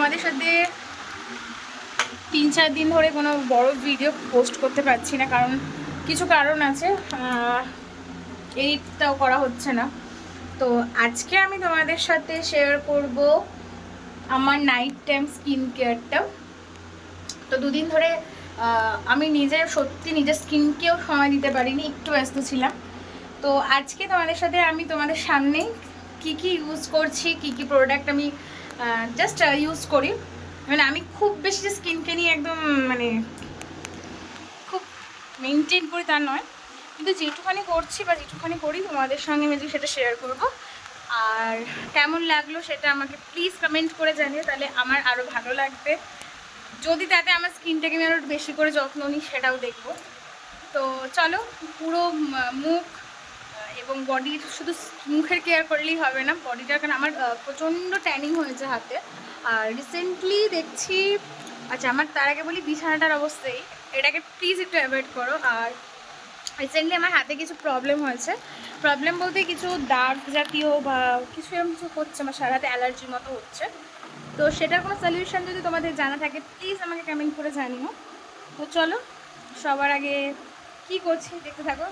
তোমাদের সাথে তিন চার দিন ধরে কোনো বড় ভিডিও পোস্ট করতে পারছি না, কারণ কিছু কারণ আছে এডিটটাও করা হচ্ছে না। তো আজকে আমি তোমাদের সাথে শেয়ার করব আমার নাইট টাইম স্কিন কেয়ারটা তো দুদিন ধরে আমি নিজে, সত্যি নিজের স্কিনকেও সময় দিতে পারিনি, একটু ব্যস্ত ছিলাম। তো আজকে তোমাদের সাথে আমি তোমাদের সামনে কি কি ইউজ করছি, কি কি প্রোডাক্ট আমি জাস্ট ইউজ করি। মানে আমি খুব বেশি যে স্কিনকে নিয়ে একদম মানে খুব মেনটেন করি তা নয়। কিন্তু যেটুখানি করছি বা যেটুখানি করি, তোমাদের সঙ্গে আমি সেটা শেয়ার করব। আর কেমন লাগল সেটা আমাকে প্লিজ কমেন্ট করে জানিয়ে তাহলে আমার আরও ভালো লাগবে। যদি তাতে আমার স্কিনটাকে আমি আরও বেশি করে যত্ন নিই, সেটাও দেখব। তো চলো, পুরো মুখ এবং বডির শুধু মুখের কেয়ার করলেই হবে না বডিটা কারণ আমার প্রচণ্ড ট্যানিং হয়েছে হাতে। আর রিসেন্টলি দেখছি আচ্ছা আমার তার আগে বলি বিছানাটার অবস্থাই। এটাকে প্লিজ একটু অ্যাভয়েড করো। আর রিসেন্টলি আমার হাতে কিছু প্রবলেম হয়েছে। প্রবলেম বলতে কিছু দাগ জাতীয় বা কিছু এরকম কিছু হচ্ছে, আমার সারা হাতে মতো হচ্ছে। তো সেটার কোনো সলিউশন যদি তোমাদের জানা থাকে প্লিজ আমাকে কমেন্ট করে জানিও। তো চলো, সবার আগে কি করছি, দেখতে থাকো।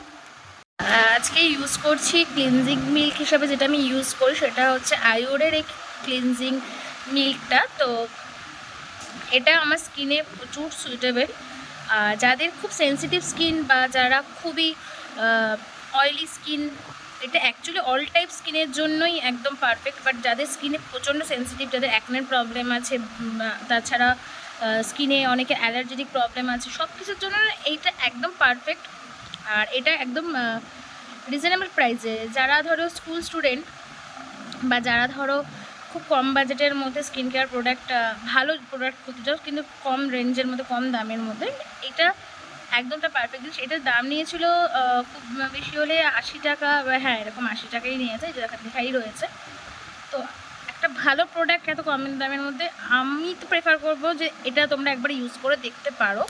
আজকে ইউজ করছি ক্লিনজিং মিল্ক হিসাবে যেটা আমি ইউজ করি, সেটা হচ্ছে আয়োরের এই ক্লিনজিং মিল্কটা তো এটা আমার স্কিনে প্রচুর সুইটেবল যাদের খুব সেনসিটিভ স্কিন বা যারা খুবই অয়েলি স্কিন এটা অ্যাকচুয়ালি অল টাইপ স্কিনের জন্যই একদম পারফেক্ট বাট যাদের স্কিনে প্রচণ্ড সেনসিটিভ যাদের অ্যাকনের প্রবলেম আছে তাছাড়া স্কিনে অনেকে অ্যালার্জেটিক প্রবলেম আছে সব কিছুর জন্য এইটা একদম পারফেক্ট আর এটা একদম রিজনেবল প্রাইসে যারা ধরো স্কুল স্টুডেন্ট বা যারা ধরো খুব কম বাজেটের মধ্যে স্কিন কেয়ার প্রোডাক্ট ভালো প্রোডাক্ট করতে চাও, কিন্তু কম রেঞ্জের মধ্যে, কম দামের মধ্যে, এটা একদমটা পারফেক্ট জিনিস এটার দাম নিয়েছিল খুব বেশি হলে আশি টাকা হ্যাঁ এরকম আশি টাকাই নিয়েছে যেটা দেখাই রয়েছে। তো একটা ভালো প্রোডাক্ট এত কম দামের মধ্যে, আমি তো প্রেফার করব যে এটা তোমরা একবার ইউজ করে দেখতে পারো।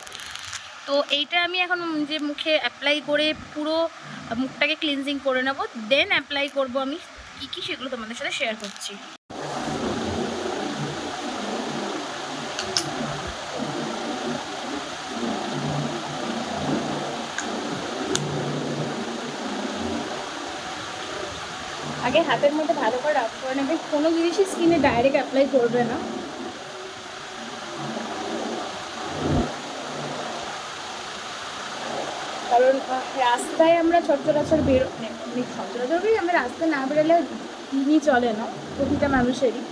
তো এইটা আমি এখন যে মুখে অ্যাপ্লাই করে পুরো মুখটাকে ক্লিনজিং করে নেব দেন অ্যাপ্লাই করব আমি কী কী সেগুলো তোমাদের সাথে শেয়ার করছি। আগে হাতের মধ্যে ভালো করে রাফ করে নেবে, কোনো জিনিসই স্কিনে ডাইরেক্ট অ্যাপ্লাই করবে না। কারণ রাস্তায় আমরা সচরাচর বেরো মানে সচরাচর বেরোই আমরা রাস্তায় না বেরোলে দিনই চলে না, প্রতিটা মানুষেরই।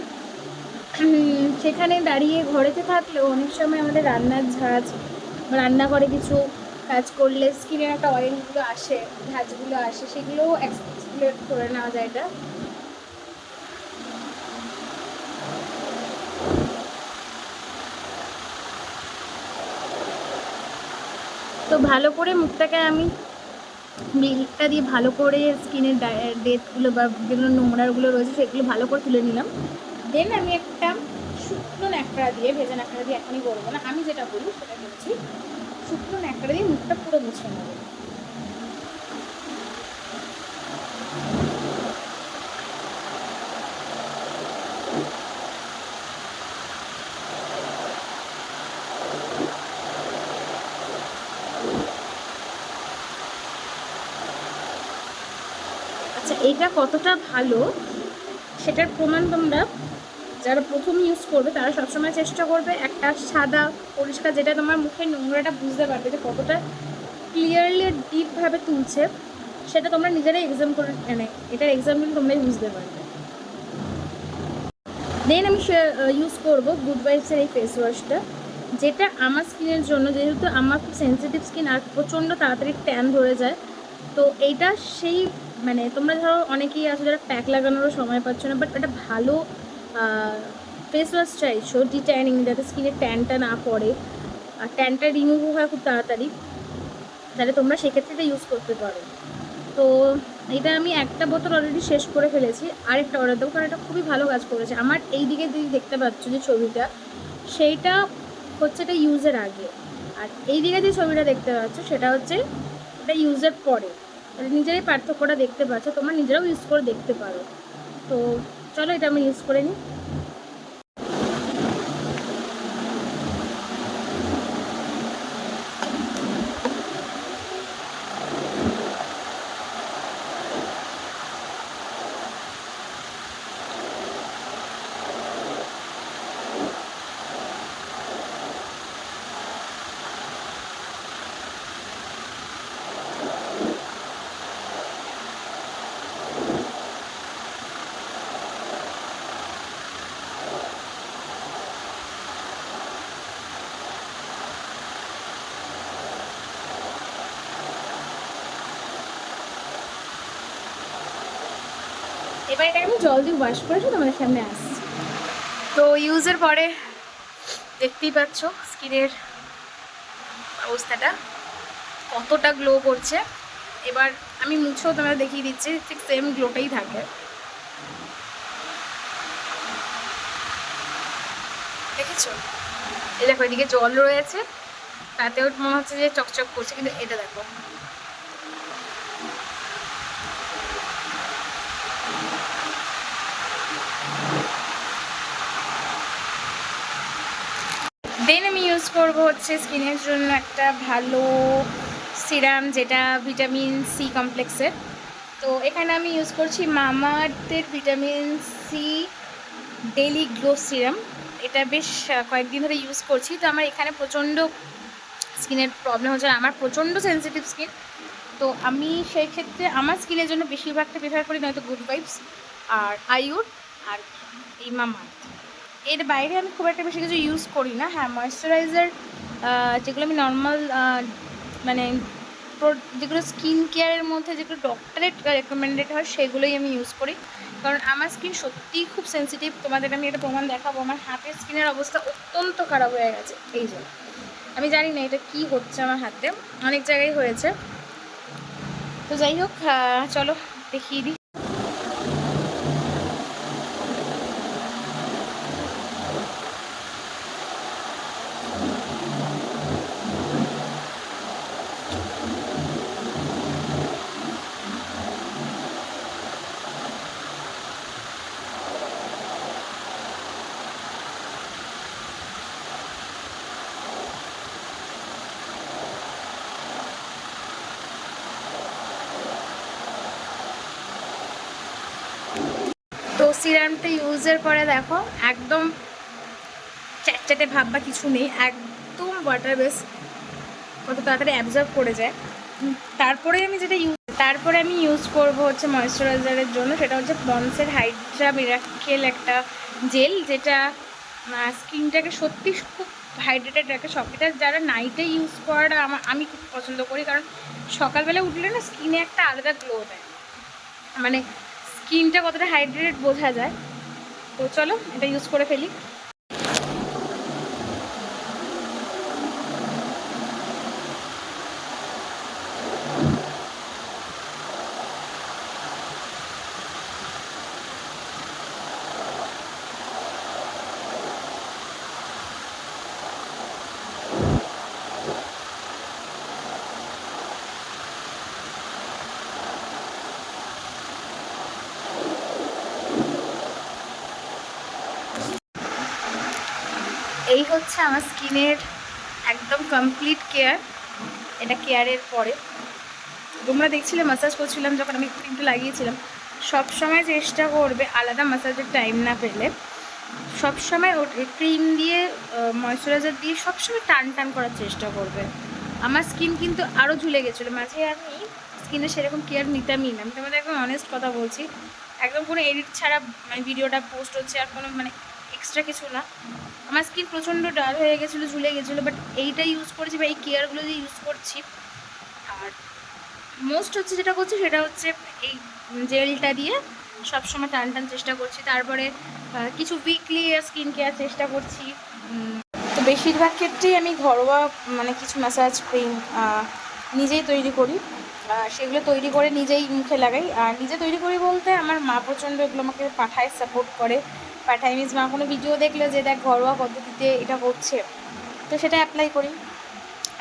সেখানে দাঁড়িয়ে ঘরেতে থাকলেও অনেক সময় আমাদের রান্নার ঝাঁজ রান্না করে কিছু কাজ করলে স্কিনের একটা অয়েলগুলো আসে, ঝাঁজগুলো আসে, সেগুলোও এক্সপ্লোর করে নেওয়া যায় এটা। ভালো করে মুখটাকে আমি মিল্কটা দিয়ে ভালো করে স্কিনের ডেথগুলো বা যেগুলো নোংরাগুলো রয়েছে সেগুলো ভালো করে তুলে নিলাম। দেন আমি একটা শুকনো ন্যাকড়া দিয়ে, ভেজা ন্যাকড়া দিয়ে এখনই করব না, আমি যেটা বলি সেটা বলছি শুকনো ন্যাকড়া দিয়ে মুখটা পুরো মুছে নেব। এইটা কতটা ভালো, সেটার প্রমাণ তোমরা যারা প্রথম ইউজ করবে, তারা সবসময় চেষ্টা করবে একটা সাদা, পরিষ্কার যেটা তোমার মুখের নোংরাটা বুঝতে পারবে যে কতটা ক্লিয়ারলি ডিপভাবে তুলছে, সেটা তোমরা নিজেরাই এক্সাম করে মানে এটার এক্সাম্পল তোমরাই বুঝতে পারবে। দেন আমি ইউজ করব গুড ভাইবসের এই ফেস ওয়াশটা যেটা আমার স্কিনের জন্য, যেহেতু আমার খুব সেন্সিটিভ স্কিন আর প্রচণ্ড তাড়াতাড়ি ট্যান ধরে যায় তো এইটা সেই মানে তোমরা ধরো অনেকেই আছো যারা প্যাক লাগানোরও সময় পাচ্ছ না বাট একটা ভালো ফেস ওয়াশ চাইছো ডিট্যানিং যাতে স্কিনে ট্যানটা না পড়ে। আর ট্যানটা রিমুভ হয় খুব তাড়াতাড়ি তাহলে তোমরা সেক্ষেত্রে এটা ইউজ করতে পারো। তো এটা আমি একটা বোতল অলরেডি শেষ করে ফেলেছি, আরেকটা অর্ডার দেবো, কারণ এটা খুবই ভালো কাজ করেছে। আমার এই দিকে যদি দেখতে পাচ্ছ যে ছবিটা, সেইটা হচ্ছে এটা ইউজের আগে। আর এই দিকে যে ছবিটা দেখতে পাচ্ছ, সেটা হচ্ছে এটা ইউজের পরে। নিজেরাই পার্থক্যটা দেখতে পাচ্ছ, তোমরা নিজেরাও ইউজ করে দেখতে পারো। তো চলো এটা আমি ইউজ করে নিই। এবার এটাকে আমি জল দিয়ে ওয়াশ করেছি তোমাদের সামনে আসছি। তো ইউজের পরে দেখতেই পাচ্ছ স্কিনের অবস্থাটা কতটা গ্লো করছে। এবার আমি মুছেও তোমাদের দেখিয়ে দিচ্ছি, ঠিক সেম গ্লোটাই থাকে। দেখেছ? এই দেখো, এদিকে জল রয়েছে, তাতেও মনে হচ্ছে যে চকচক করছে, কিন্তু এটা দেখো। দেন আমি ইউজ করব হচ্ছে স্কিনের জন্য একটা ভালো সিরাম যেটা ভিটামিন সি কমপ্লেক্সের তো এখানে আমি ইউজ করছি মামাআর্থের vitamin C daily glow serum এটা বেশ কয়েকদিন ধরে ইউজ করছি। তো আমার এখানে প্রচণ্ড স্কিনের প্রবলেম হচ্ছে, আমার প্রচণ্ড সেন্সিটিভ স্কিন তো আমি সেই ক্ষেত্রে আমার স্কিনের জন্য বেশিরভাগটা প্রেফার করি নয়তো গুড ভাইবস আর আইউর আর এই মামাআর্থ। এর বাইরে আমি খুব একটা বেশি কিছু ইউজ করি না। হ্যাঁ ময়শ্চারাইজার যেগুলো আমি নর্মাল মানে যেগুলো স্কিন কেয়ারের মধ্যে যেগুলো ডক্টরেট রেকমেন্ডেড হয়, সেগুলোই আমি ইউজ করি। কারণ আমার স্কিন সত্যিই খুব সেন্সিটিভ তোমাদের আমি এটা প্রমাণ দেখাবো। আমার হাতের স্কিনের অবস্থা অত্যন্ত খারাপ হয়ে গেছে। এই জন্য আমি জানি না এটা কি হচ্ছে আমার হাতে। অনেক জায়গায় হয়েছে। তো যাই হোক চলো দেখিয়ে দিই। সিরামটা ইউজের পরে দেখো, একদম চ্যাটচ্যাটে ভাব বা কিছু নেই, একদম ওয়াটার বেস কত তাড়াতাড়ি অ্যাবজর্ব করে যায়। তারপরে আমি যেটা ইউজ তারপরে আমি ইউজ করব হচ্ছে ময়েশ্চারাইজারের জন্য, সেটা হচ্ছে পন্সের হাইড্রা মিরাকেল একটা জেল যেটা স্কিনটাকে সত্যি খুব হাইড্রেটেড রাখে। সবটা যারা নাইটে ইউজ করাটা আমার আমি খুব পছন্দ করি, কারণ সকালবেলা উঠলে না স্কিনে একটা আলাদা গ্লো দেয়। মানে স্কিনটা কতটা হাইড্রেটেড বোঝা যায়। তো চলো এটা ইউজ করে ফেলি। এই হচ্ছে আমার স্কিনের একদম কমপ্লিট কেয়ার এটা কেয়ারের পরে। তোমরা দেখছিলে মাসাজ করছিলাম যখন আমি ক্রিমটা লাগিয়েছিলাম। সব সময় চেষ্টা করবে আলাদা মাসাজের টাইম না পেলে। সব সময় ও ক্রিম দিয়ে ময়শ্চারাইজার দিয়ে সবসময় টান টান করার চেষ্টা করবে। আমার স্কিন কিন্তু আরও ঝুলে গেছিল। মাঝে আমি স্কিনে সেরকম কেয়ার নিতামই না। আমি তোমাদের একদম অনেস্ট কথা বলছি। একদম কোনো এডিট ছাড়া মানে ভিডিওটা পোস্ট হচ্ছে আর কোনো মানে এক্সট্রা কিছু না। আমার স্কিন প্রচণ্ড ডাল হয়ে গেছিল, ঝুলে গেছিল বাট এইটা ইউজ করেছি বা এই কেয়ারগুলো যে ইউজ করছি। আর মোস্ট হচ্ছে যেটা করছি, সেটা হচ্ছে এই জেলটা দিয়ে সবসময় টান টান চেষ্টা করছি। তারপরে কিছু উইকলি স্কিন কেয়ার চেষ্টা করছি। তো বেশিরভাগ ক্ষেত্রেই আমি ঘরোয়া মানে কিছু ম্যাসাজ ক্রিম নিজেই তৈরি করি। সেগুলো তৈরি করে নিজেই মুখে লাগাই। আর নিজে তৈরি করি বলতে আমার মা প্রচণ্ড এগুলো আমাকে পাঠায় সাপোর্ট করে। পাঠায় মিস মা কোনো ভিডিও দেখলে যে দেখ ঘরোয়া পদ্ধতিতে এটা হচ্ছে। তো সেটা অ্যাপ্লাই করি।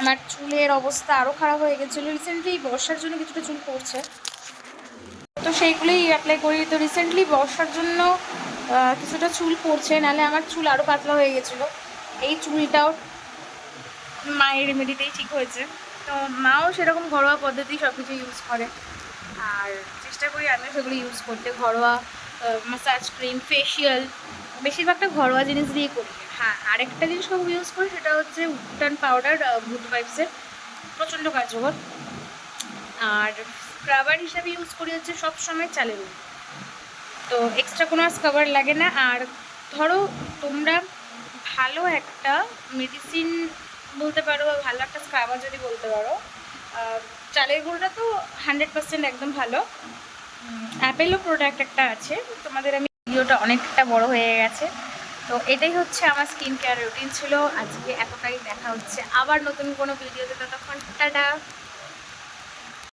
আমার চুলের অবস্থা আরও খারাপ হয়ে গেছিল। রিসেন্টলি বর্ষার জন্য কিছুটা চুল পড়ছে। তো সেইগুলোই অ্যাপ্লাই করি। তো রিসেন্টলি বর্ষার জন্য কিছুটা চুল পড়ছে। নাহলে আমার চুল আরও পাতলা হয়ে গেছিল। এই চুলটাও মায়ের রেমেডিতেই ঠিক হয়েছে। তো মাও সেরকম ঘরোয়া পদ্ধতি সব কিছু ইউজ করে। আর চেষ্টা করি আমিও সেগুলো ইউজ করতে। ঘরোয়া মাসাজ ক্রিম ফেশিয়াল বেশিরভাগটা ঘরোয়া জিনিস দিয়ে করি। হ্যাঁ আরেকটা জিনিস খুব ইউজ করি সেটা হচ্ছে উটান পাউডার গুড ভাইবসের প্রচণ্ড কার্যকর। আর স্ক্রাবার হিসাবে ইউজ করি হচ্ছে সব সময় চালের। তো এক্সট্রা কোনো স্ক্রাবার লাগে না। আর ধরো তোমরা ভালো একটা মেডিসিন বলতে পারো বা ভালো একটা স্ক্রাবার যদি বলতে পারো চালের গুঁড়োটা তো হান্ড্রেড পার্সেন্ট একদম ভালো। অ্যাপেলও প্রোডাক্ট একটা আছে। তোমাদের আমি ভিডিওটা অনেকটা বড় হয়ে গেছে। তো এটাই হচ্ছে আমার স্কিন কেয়ার রুটিন ছিল। আজকে এতটাই দেখা হচ্ছে। আবার নতুন কোনো ভিডিওতে ততক্ষণ, টাটা!